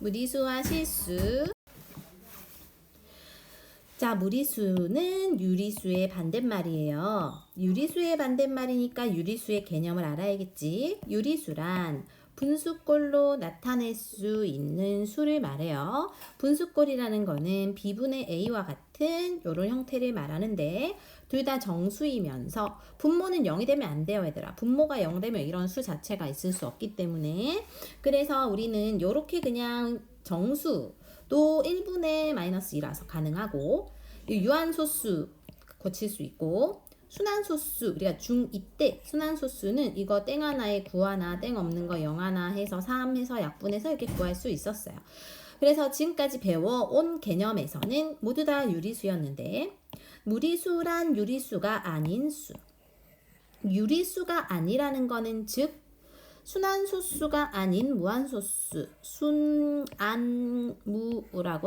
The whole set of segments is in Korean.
무리수와 실수. 자, 무리수는 유리수의 반대말이에요. 유리수의 반대말이니까 유리수의 개념을 알아야겠지. 유리수란 분수꼴로 나타낼 수 있는 수를 말해요. 분수꼴이라는 거는 B분의 A와 같은 이런 형태를 말하는데 둘 다 정수이면서 분모는 0이 되면 안 돼요, 얘들아. 분모가 0 되면 이런 수 자체가 있을 수 없기 때문에 그래서 우리는 이렇게 그냥 정수 또 1분의 마이너스 2라서 가능하고 유한소수 고칠 수 있고 순환소수 우리가 중2 때 순환소수는 이거 땡 하나에 9 하나 땡 없는 거0 하나 해서 3 해서 약분해서 이렇게 구할 수 있었어요. 그래서 지금까지 배워온 개념에서는 모두 다 유리수였는데 무리수란 유리수가 아닌 수 유리수가 아니라는 거는 즉 순환소수가 아닌 무한소수 순안무라고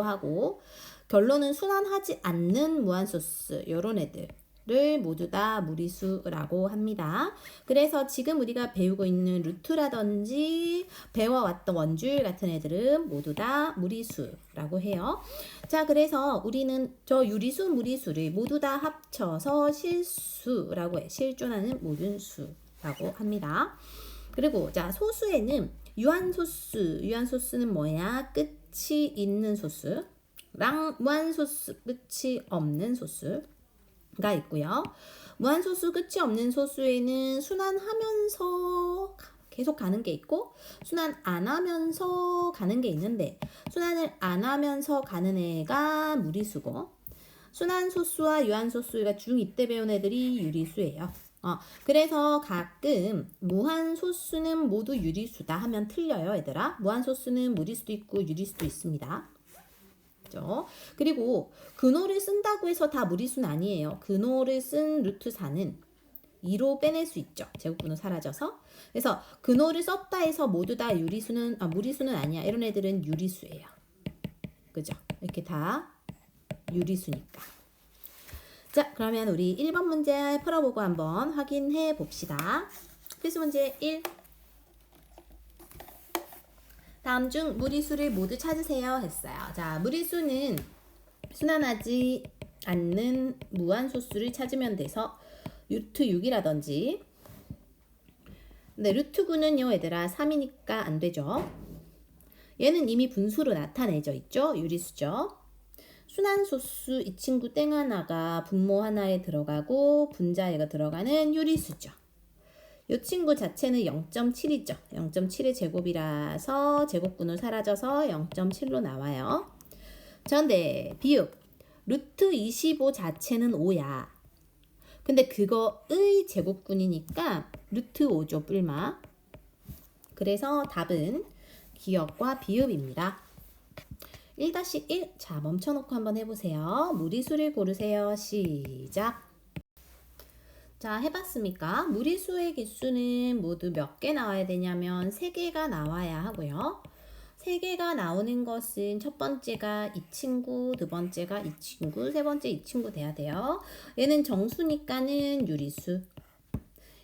하고 결론은 순환하지 않는 무한소수 요런 애들 을 모두 다 무리수라고 합니다. 그래서 지금 우리가 배우고 있는 루트라든지 배워왔던 원줄 같은 애들은 모두 다 무리수라고 해요. 자, 그래서 우리는 저 유리수, 무리수를 모두 다 합쳐서 실수라고 해. 실존하는 모든 수라고 합니다. 그리고 자 소수에는 유한소수, 유한소수는 뭐야? 끝이 있는 소수 랑 무한소수, 끝이 없는 소수 가 있고요. 무한소수, 끝이 없는 소수에는 순환하면서 계속 가는 게 있고 순환 안 하면서 가는 게 있는데 순환을 안 하면서 가는 애가 무리수고 순환 소수와 유한 소수가 중2 때 배운 애들이 유리수예요. 어, 그래서 가끔 무한 소수는 모두 유리수다 하면 틀려요, 얘들아. 무한 소수는 무리수도 있고 유리수도 있습니다. 그죠? 그리고 근호를 쓴다고 해서 다 무리수는 아니에요. 근호를 쓴 루트 4는 2로 빼낼 수 있죠. 제곱근호 사라져서. 그래서 근호를 썼다 해서 모두 다 유리수는 아, 무리수는 아니야. 이런 애들은 유리수예요. 그죠? 이렇게 다 유리수니까. 자, 그러면 우리 1번 문제 풀어보고 한번 확인해 봅시다. 필수 문제 1. 다음 중 무리수를 모두 찾으세요 했어요. 자, 무리수는 순환하지 않는 무한소수를 찾으면 돼서 루트 6이라든지 네, 루트 9는요, 얘들아 3이니까 안 되죠. 얘는 이미 분수로 나타내져 있죠. 유리수죠. 순환소수 이 친구 땡 하나가 분모 하나에 들어가고 분자에가 들어가는 유리수죠. 이 친구 자체는 0.7이죠. 0.7의 제곱이라서 제곱근을 사라져서 0.7로 나와요. 그런데 비읍 루트 25 자체는 5야. 근데 그거의 제곱근이니까 루트 5죠, 뿔마. 그래서 답은 기억과 비읍입니다. 1-1 자 멈춰놓고 한번 해보세요. 무리수를 고르세요. 시작. 자 해봤습니까? 무리수의 개수는 모두 몇 개 나와야 되냐면 3개가 나와야 하고요. 3개가 나오는 것은 첫 번째가 이 친구, 두 번째가 이 친구, 세 번째 이 친구 돼야 돼요. 얘는 정수니까는 유리수.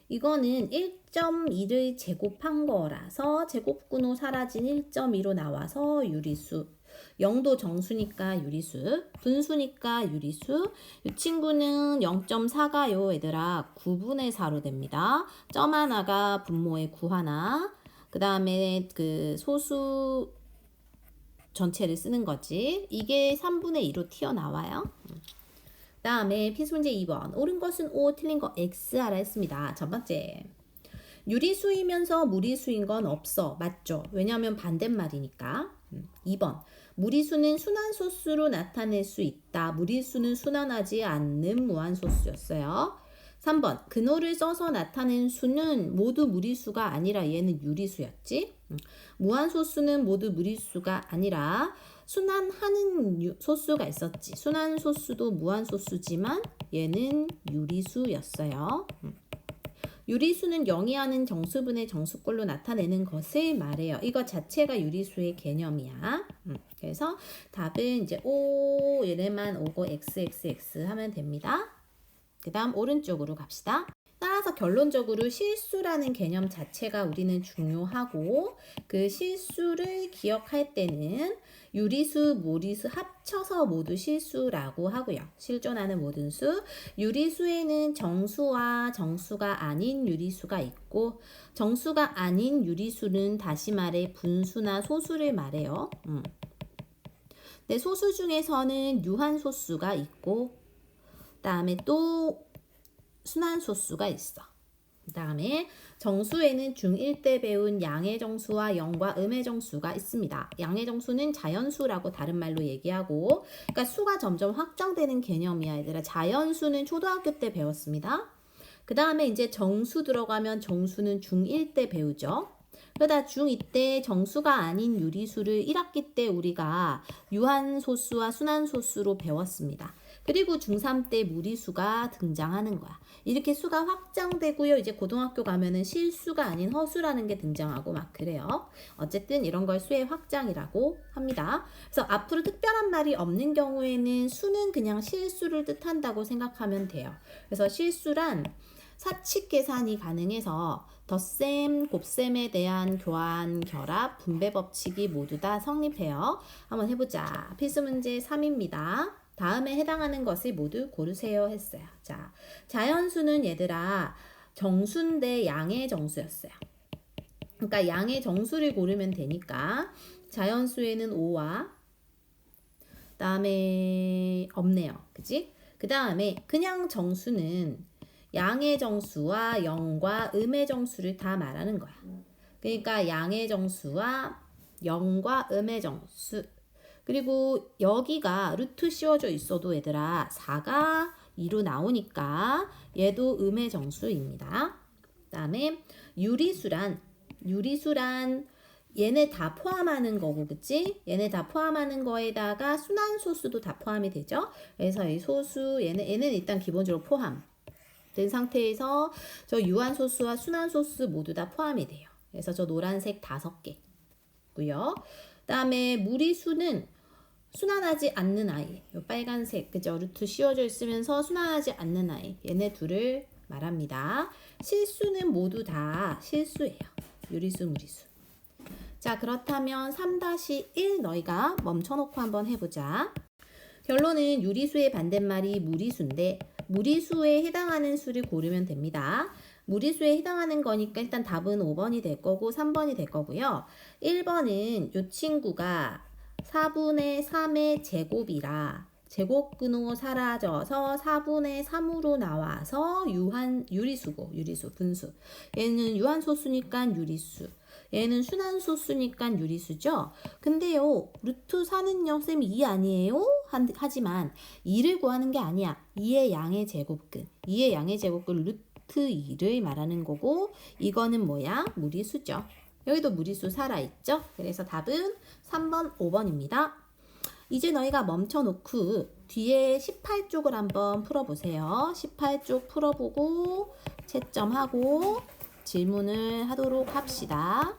이거는 1.2를 제곱한 거라서 제곱근호 사라진 1.2로 나와서 유리수. 0도 정수니까 유리수, 분수니까 유리수. 이 친구는 0.4가요, 얘들아. 9분의 4로 됩니다. 점 하나가 분모의 9 하나. 그 다음에 그 소수 전체를 쓰는 거지. 이게 3분의 2로 튀어나와요. 그 다음에 피수문제 2번. 옳은 것은 O, 틀린 거 X 하라 했습니다. 첫 번째. 유리수이면서 무리수인 건 없어. 맞죠? 왜냐하면 반대말이니까. 2번. 무리수는 순환소수로 나타낼 수 있다. 무리수는 순환하지 않는 무한소수였어요. 3번. 근호를 써서 나타낸 수는 모두 무리수가 아니라 얘는 유리수였지. 무한소수는 모두 무리수가 아니라 순환하는 소수가 있었지. 순환소수도 무한소수지만 얘는 유리수였어요. 유리수는 영이하는 정수분의 정수꼴로 나타내는 것을 말해요. 이거 자체가 유리수의 개념이야. 음, 그래서 답은 이제 O 얘네만 오고 XXX 하면 됩니다. 그 다음 오른쪽으로 갑시다. 따라서 결론적으로 실수라는 개념 자체가 우리는 중요하고 그 실수를 기억할 때는 유리수, 무리수 합쳐서 모두 실수라고 하고요. 실존하는 모든 수. 유리수에는 정수와 정수가 아닌 유리수가 있고 정수가 아닌 유리수는 다시 말해 분수나 소수를 말해요. 음. 네, 소수 중에서는 유한소수가 있고 그다음에 또 순환소수가 있어. 그 다음에 정수에는 중1 때 배운 양의 정수와 영과 음의 정수가 있습니다. 양의 정수는 자연수라고 다른 말로 얘기하고 그러니까 수가 점점 확장되는 개념이야 얘들아. 자연수는 초등학교 때 배웠습니다. 그 다음에 이제 정수 들어가면 정수는 중1 때 배우죠. 그러다 중2 때 정수가 아닌 유리수를 1학기 때 우리가 유한소수와 순환소수로 배웠습니다. 그리고 중3 때 무리수가 등장하는 거야. 이렇게 수가 확장되고요. 이제 고등학교 가면은 실수가 아닌 허수라는 게 등장하고 막 그래요. 어쨌든 이런 걸 수의 확장이라고 합니다. 그래서 앞으로 특별한 말이 없는 경우에는 수는 그냥 실수를 뜻한다고 생각하면 돼요. 그래서 실수란 사칙 계산이 가능해서 덧셈, 곱셈에 대한 교환, 결합, 분배 법칙이 모두 다 성립해요. 한번 해보자. 필수 문제 3입니다. 다음에 해당하는 것을 모두 고르세요 했어요. 자, 자연수는 얘들아 정수인데 양의 정수였어요. 그러니까 양의 정수를 고르면 되니까 자연수에는 5와 다음에 없네요. 그지? 그 다음에 그냥 정수는 양의 정수와 영과 음의 정수를 다 말하는 거야. 그러니까 양의 정수와 영과 음의 정수. 그리고 여기가 루트 씌워져 있어도 얘들아 4가 2로 나오니까 얘도 음의 정수입니다. 그다음에 유리수란 유리수란 얘네 다 포함하는 거고 그치? 얘네 다 포함하는 거에다가 순환소수도 다 포함이 되죠. 그래서 이 소수 얘네 얘는 일단 기본적으로 포함. 된 상태에서 저 유한소수와 순환소수 모두 다 포함이 돼요. 그래서 저 노란색 다섯 개고요. 그다음에 무리수는 순환하지 않는 아이. 요 빨간색 그죠? 루트 씌워져 있으면서 순환하지 않는 아이. 얘네 둘을 말합니다. 실수는 모두 다 실수예요. 유리수, 무리수. 자, 그렇다면 3-1 너희가 멈춰놓고 한번 해보자. 결론은 유리수의 반대말이 무리수인데 무리수에 해당하는 수를 고르면 됩니다. 무리수에 해당하는 거니까 일단 답은 5번이 될 거고 3번이 될 거고요. 1번은 이 친구가 4분의 3의 제곱이라 제곱근호 사라져서 4분의 3으로 나와서 유한 유리수고 유리수 분수 얘는 유한소수니까 유리수 얘는 순환소수니까 유리수죠. 근데요, 루트 4는요, 쌤 2 아니에요? 하지만 2를 구하는 게 아니야. 2의 양의 제곱근. 2의 양의 제곱근 루트 2를 말하는 거고, 이거는 뭐야? 무리수죠. 여기도 무리수 살아있죠? 그래서 답은 3번, 5번입니다. 이제 너희가 멈춰놓고 뒤에 18쪽을 한번 풀어보세요. 18쪽 풀어보고 채점하고 질문을 하도록 합시다.